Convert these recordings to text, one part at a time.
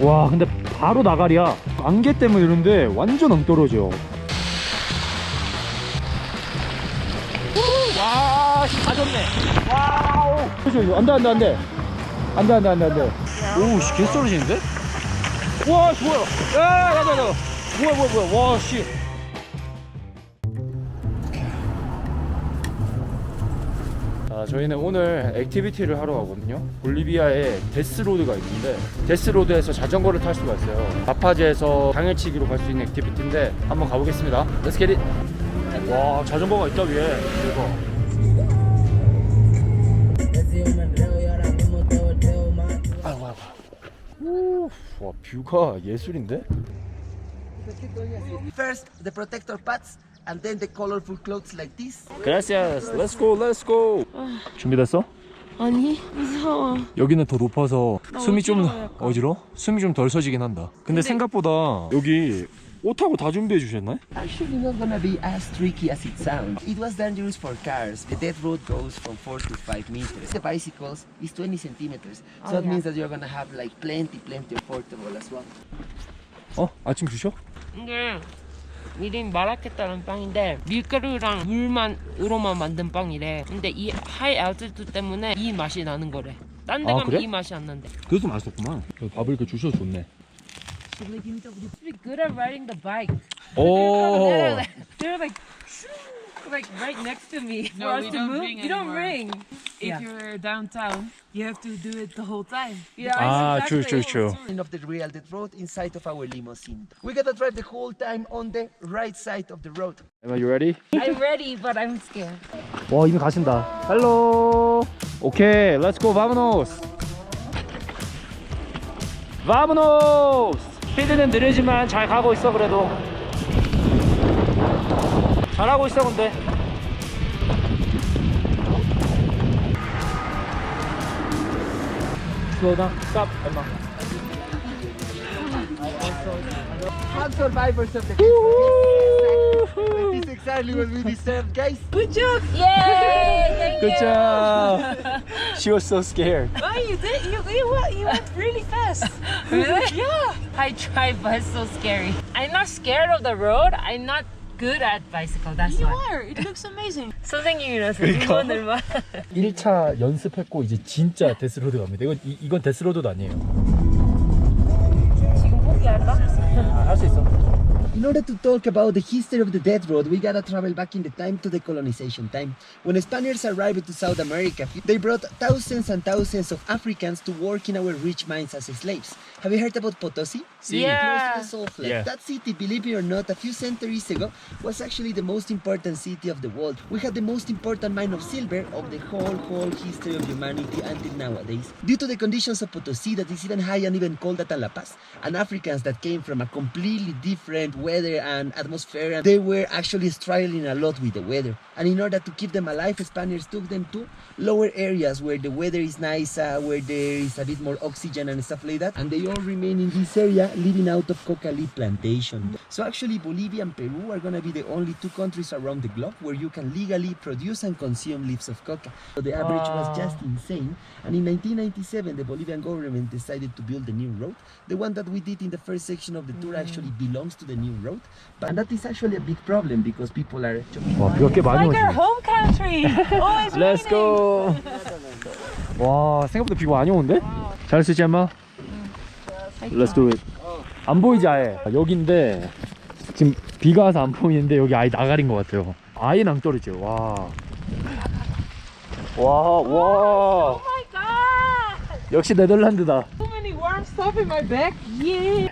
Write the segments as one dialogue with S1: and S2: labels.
S1: 와 근데 바로 나가리야. 안개 때문에 이런데 완전 엉떨어져. 와 가졌네. 와우. 안돼 안 돼 안 돼. 안 돼 안 돼 안 돼 안 돼. 오씨 개 썰어지는데? 와 뭐야 야 가자 가자 뭐야 뭐야 뭐야. 와 씨 아, 저희는 오늘 액티비티를 하러 가거든요. 볼리비아에 데스로드가 있는데 데스로드에서 자전거를 탈 수가 있어요. 마파제에서 당일치기로 갈 수 있는 액티비티인데 한번 가보겠습니다. Let's get it. 와 자전거가 있다 위에. 대박. 아이고 아이고. 우, 와 뷰가 예술인데?
S2: First, the protector pads, and then the colorful clothes like this.
S1: Gracias. Let's go. Let's go. 준비됐어?
S3: 아니 무서워
S1: 여기는 더 높아서
S3: 나
S1: 숨이 좀
S3: 어지러워, 약간.
S1: 어지러? 숨이 좀 덜 서지긴 한다. 근데, 생각보다 여기 옷하고 다 준비해 주셨나요?
S2: Actually, not gonna be as tricky as it sounds. It was dangerous for cars. The death road goes from 4 to 5 meters. The bicycles is 20 centimeters. So
S3: Oh,
S2: that
S3: yeah.
S2: means that you're gonna have like plenty, plenty of portable as well.
S1: 어? 아침 주셔?
S3: 이게 이름 마라케타라는 빵인데 밀가루랑 물만 으로만 만든 빵이래 근데 이 하이 알티투드 때문에 이 맛이 나는 거래 딴 데
S1: 아,
S3: 가면
S1: 그래?
S3: 이 맛이 안 난대
S1: 그래도 맛있었구만. 밥을 이렇게 주셔서 좋네.
S3: Be good at riding the bike
S1: 오.
S3: They're like, they're like like right next to me
S4: No,
S3: for us
S4: we
S3: to
S4: don't
S3: move
S4: ring
S3: you don't
S4: anymore.
S3: ring
S4: If
S3: Yeah.
S4: you're downtown, you have to do it the whole time.
S3: yeah
S1: 아,
S3: exactly.
S1: true, true, true.
S2: End of the real death road inside of our limousine. We gotta drive the whole time on the right side of the road.
S1: Am you ready?
S3: I'm ready but I'm scared
S1: 와 이미 가신다. 헬로. 오케이, let's go, vámonos. vámonos. 스피드는 느리지만 잘 가고 있어 그래도. 잘하고 있어 근데. Slow down. Stop. Emma.
S2: One survivors of the This is exactly what we deserve, guys.
S3: good job yay
S1: Good job. She was so scared.
S4: Oh, you did? You, you, went, you went really fast.
S3: Really? Yeah. I tried, but it's so scary. I'm not scared of the road. I'm not good at bicycle. That's
S4: You
S3: why.
S4: are. It looks amazing.
S3: 선생님이라서 이거는
S1: 1차 연습했고 이제 진짜 데스로드 갑니다. 이건 이, 이건 데스로드도 아니에요.
S3: 지금 포기할까?
S1: 할 수 있어.
S2: In order to talk about the history of the death road, we gotta travel back in the time to the colonization time. When Spaniards arrived to South America, they brought thousands and thousands of Africans to work in our rich mines as slaves. Have you heard about Potosi?
S3: Yeah.
S2: Close to the Salt Lake.
S1: Yeah.
S2: That city, believe it or not, a few centuries ago was actually the most important city of the world. We had the most important mine of silver of the whole, whole history of humanity until nowadays. Due to the conditions of Potosi that is even high and even cold at La Paz, and Africans that came from a completely different weather and atmosphere, and they were actually struggling a lot with the weather. And in order to keep them alive, Spaniards took them to lower areas where the weather is nice, uh, where there is a bit more oxygen and stuff like that. And they all remain in this area, living out of coca leaf plantation. So actually, Bolivia and Peru are gonna be the only two countries around the globe where you can legally produce and consume leaves of coca. So the average was just insane. And in 1997, the Bolivian government decided to build a new road. The one that we did in the first section of the tour actually belongs to the new road. But that is actually a big problem because people are
S1: 와 비가 꽤 많이
S4: Like our
S1: 오지.
S4: home country. Always
S1: Let's go. 와 생각보다 비가 많이 오는데? 잘 쓰지 않마? Let's do it. 안 보이지 아예. 여기인데 지금 비가 와서 안 보이는데 여기 아예 나가린 것 같아요. 아예 낭떠러지요. 와. 와, 와.
S4: Oh my god!
S1: 역시 네덜란드다.
S4: Stuff in my bag. Yeah.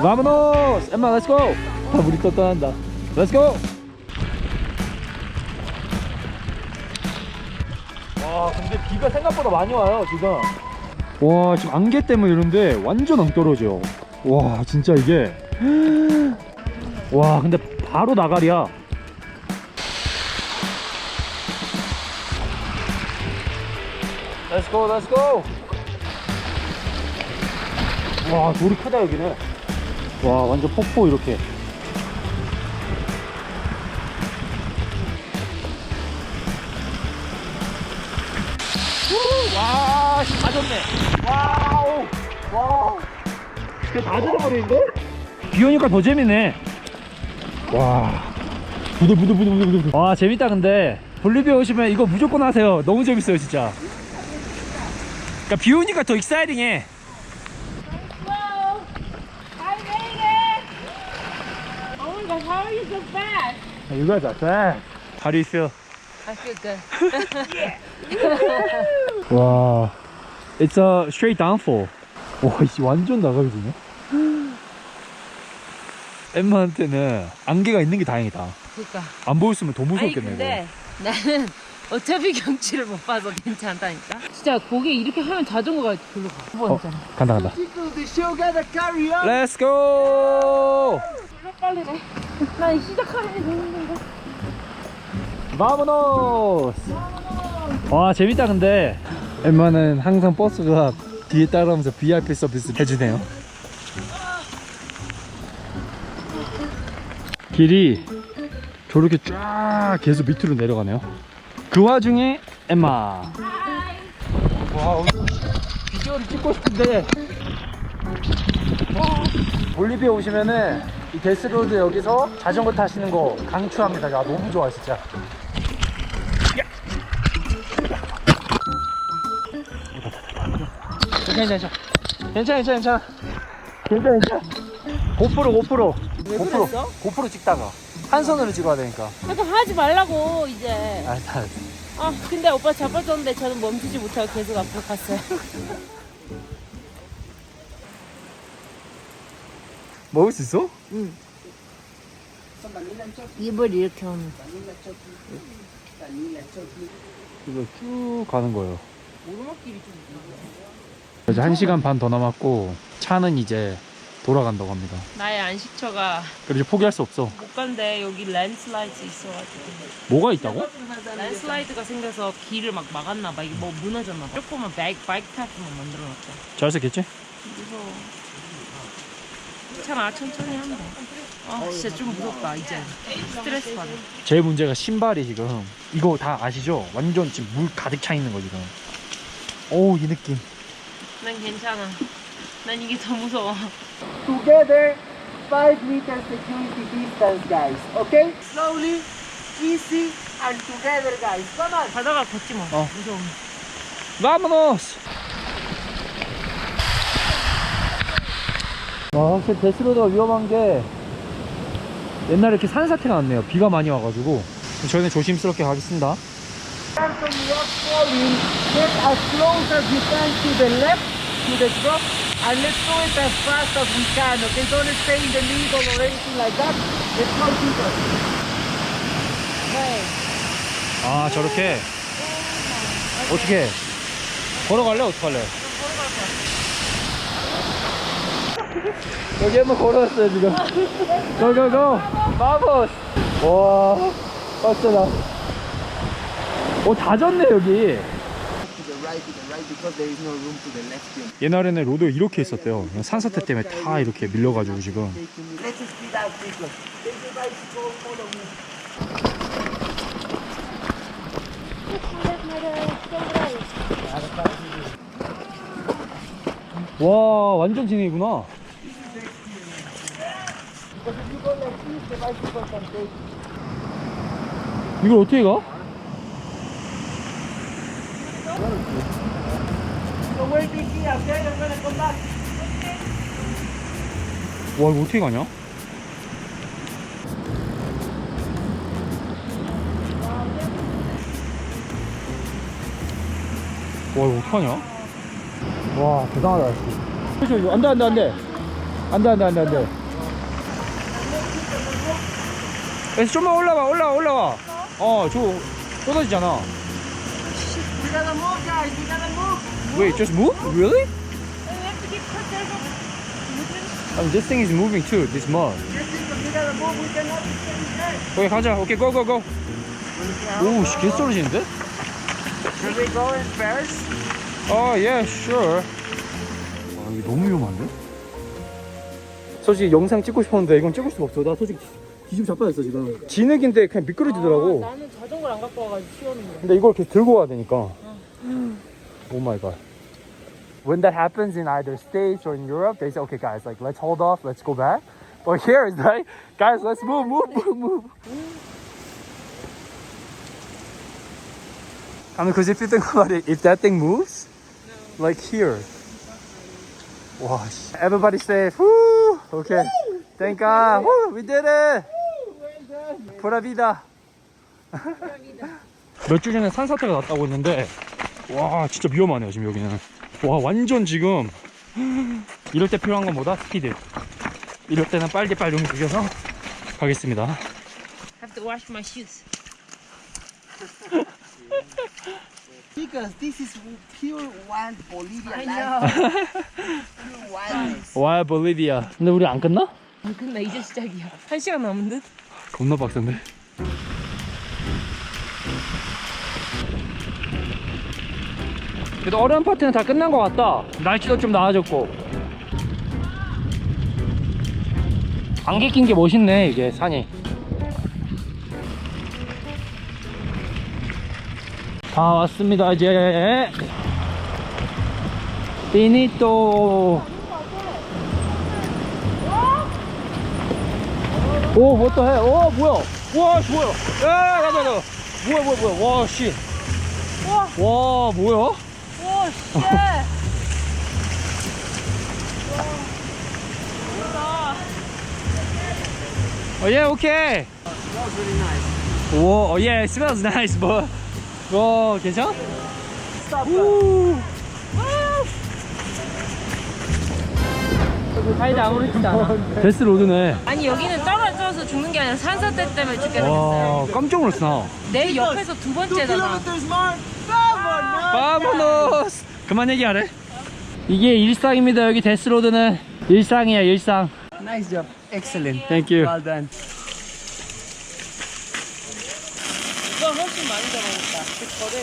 S1: Vámonos! 엠마, let's go! 아, 우리 또 떠난다. Let's go! 와, 근데 비가 생각보다 많이 와요, 지금. 와, 지금 안개 때문에 이런데 완전 엉떨어져. 와, 진짜 이게. 와, 근데 바로 나가리야. Let's go, let's go! 와, 돌이 크다, 여기는. 와 완전 폭포 이렇게 와 씨, 가졌네 와우 와우 다 젖어버리는데? 비 오니까 더 재밌네. 와. 부들 부들 부들 부들 부들. 와 재밌다 근데 볼리비아 오시면 이거 무조건 하세요. 너무 재밌어요 진짜. 그러니까 비 오니까 더 익사이팅해.
S4: Whoa! I made it! Oh my god, how are you so fast?
S1: You guys are fast. How do you feel?
S3: I feel good.
S1: 와, it's a straight downfall. 와, 이 완전 나가지네. 엠마한테는 안개가 있는 게 다행이다.
S3: 그니까.
S1: 안 보였으면 더
S3: 아니
S1: 무섭겠네.
S3: 근데 나는 어차피 경치를 못 봐서 괜찮다니까. 진짜 거기 이렇게 하면 자전거가 별로 가.
S1: 이거. 어, 간다 간다.
S2: The show gotta carry on.
S1: Let's go.
S4: 빨리네. 난 시작하는 게 너무 힘든데.
S1: Vámonos. 와 재밌다 근데. 엠마는 항상 버스가 뒤에 따라오면서 VIP 서비스 해주네요. 길이 저렇게 쫙 계속 밑으로 내려가네요. 그 와중에 엠마. 와 비디오를 찍고 싶은데. 와, 볼리비아 오시면은 이 데스로드 여기서 자전거 타시는 거 강추합니다. 야 너무 좋아 진짜. 괜찮아 괜찮아. 괜찮아 괜찮아 괜찮아. 괜찮아 괜찮아. 고프로 고프로. 고프로 고프로 찍다가. 한 손으로 찍어야 되니까.
S4: 그러니까 하지 말라고 이제.
S1: 알았어 알았어.
S4: 아 근데 오빠 잡아줬는데 저는 멈추지 못하고 계속 앞으로 갔어요.
S1: 먹을 수 있어?
S3: 입을 이렇게 하면.
S1: 이거 쭉 가는 거예요 이제 한 시간 반 더 남았고 차는 이제 돌아간다고 합니다
S3: 나의 안식처가
S1: 그리고 이제 포기할 수 없어
S3: 못 간대. 여기 랜슬라이드 있어가지고.
S1: 뭐가 있다고?
S3: 랜슬라이드가 생겨서 길을 막 막았나 봐. 이게 뭐 무너졌나 봐. 조그만 바이크, 바이크 타프만 만들어놨대.
S1: 잘 썼겠지?
S3: 무서워. 괜찮아. 천천히 하면 돼. 아 진짜 좀 무섭다 이제. 스트레스 받아.
S1: 제 문제가 신발이 지금 이거 다 아시죠? 완전 지금 물 가득 차 있는 거 지금 오우 이 느낌
S3: 난 괜찮아. 난 이게 더 무서워.
S2: Together, 5 meter security distance, guys. Okay? Slowly, easy, and together, guys. Come on.
S3: 바다가 걷지 뭐.
S1: 어.
S3: 무서워.
S1: Vámonos! 와, 확실히 데스로드가 위험한 게 옛날에 이렇게 산사태가 났네요. 비가 많이 와가지고. 저희는 조심스럽게 가겠습니다.
S2: And let's go it as fast as we can. Okay? Don't stay in the middle or anything like that. Let's go, Jesus.
S1: 아, 저렇게. 어떻게? 걸어갈래? 어떡할래? 여기 한번 걸어왔어요, 지금. 고고고! 마보스! 와, 빡세다. 오, 다 졌네, 여기. 옛날에는 로드 이렇게 있었대요. 산사태 때문에 다 이렇게 밀려가지고 지금. 와, 완전 진행이구나.
S2: Because if you go like this, the bicycle can take
S1: 이걸 어떻게 가? 와, 이거 어떻게 가냐? 와, 이거 어떡하냐? 와, 대단하다, 역시. 그죠, 이거 안 돼, 안 돼, 안 돼. 안 돼, 안 돼, 안 돼, 안 돼. 그래서 좀만 올라와, 올라와, 올라와. 어, 저, 쏟아지잖아.
S2: We gotta move, guys. We gotta move.
S1: Wait, just move? Really? I mean, this thing is moving too, this mud.
S2: Yes, because we gotta move. We cannot be staying there.
S1: 오케이, 가자. 오케이, 고, 고, 고. 오, 씨, 개 떨어지는데?
S2: Should we go in first?
S1: 어, 예, sure. 와, 이거 너무 위험한데? 솔직히 영상 찍고 싶었는데 이건 찍을 수가 없어. 나 솔직히 뒤집어 자빠졌어, 지금. 진흙인데 그냥 미끄러지더라고.
S4: 아, 나는 자전거를 안 갖고 와가지고 치웠는데.
S1: 근데 이걸 이렇게 들고 와야 되니까. 오 마이 갓. when that happens in either States or in Europe, they say, okay, guys, like, let's hold off, let's go back. But here it's like, guys, let's move, move, move, move. I mean, because if you think about it, if that thing moves, like here, wow, 씨. everybody safe. Woo! Okay, thank God. Woo! We did it. Vida. 몇주 전에 산사태가 났다고 했는데, 와, 진짜 위험하네요, 지금 여기는. 와, 완전 지금, 이럴 때 필요한 건 뭐다? 스피드. 이럴 때는 빨리 빨리 움직여서 가겠습니다.
S3: Have to wash my shoes.
S2: Because this is pure wild Bolivia
S3: I know.
S2: Pure wildness.
S1: 와, 볼리비아. 근데 우리 안 끝나?
S3: 안 끝나 이제 시작이야. 한 시간 남은 듯.
S1: 겁나 빡센데. 그래도 어려운 파트는 다 끝난 것 같다. 날씨도 좀 나아졌고. 안개 낀 게 멋있네, 이게 산이. 다 왔습니다, 이제. 피니또. 오, 뭐 또 해? 오, 뭐야? 와, 씨, 뭐야? 야, 가자, 가자. 뭐야, 뭐야, 뭐야? 와, 씨. 와, 뭐야?
S4: 오, 씨.
S1: Oh really nice. Whoa, oh yeah, it smells nice, but. 와, 괜찮아? Stop.
S3: 사이다 아무렇지도 않아.
S1: 데스 로드네.
S3: 아니 여기는 떨 어져서 죽는 게 아니라 산사태 때문에 죽게 생겼어요.
S1: 와, 깜짝 놀랐어.
S3: 내 옆에서 두 번째잖아.
S1: 바모노스. 그만 얘기하래. 이게 일상입니다. 여기 데스 로드는 일상이야, 일상.
S2: Nice job. Excellent.
S1: Thank you.
S2: Well done.
S3: 이거 훨씬 많이. 거를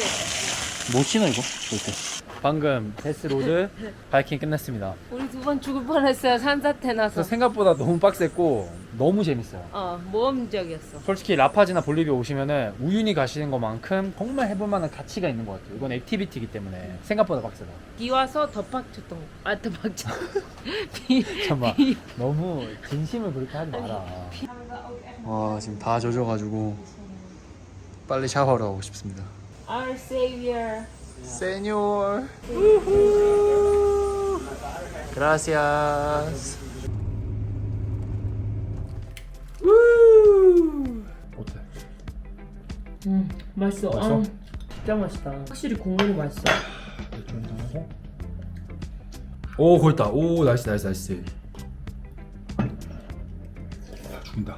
S1: 못 신어 이거 절대. 방금 데스 로드 바이킹 끝냈습니다.
S3: 우리 두 번 죽을 뻔했어요. 산사태 나서.
S1: 생각보다 너무 빡셌고 너무 재밌어요.
S3: 어 모험적이었어.
S1: 솔직히 라파즈나 볼리비아 오시면은 우유니 가시는 것만큼 정말 해볼 만한 가치가 있는 것 같아요. 이건 액티비티이기 때문에 생각보다 빡세다.
S3: 비 와서 더 빡쳤던 거. 아더 빡쳐. 비.
S1: 잠깐만
S3: 비.
S1: 너무 진심을 그렇게 하지 마라. 와 지금 다 젖어가지고 빨리 샤워하러 가고 싶습니다.
S3: Our savior.
S1: 세뇨. Gracias. 어때?
S3: 음 맛있어.
S1: 맛있어?
S3: 아, 진짜 맛있다. 확실히 국물이 맛있어.
S1: 오 거기 있다. 오 나이스 나이스 나이스. 죽는다.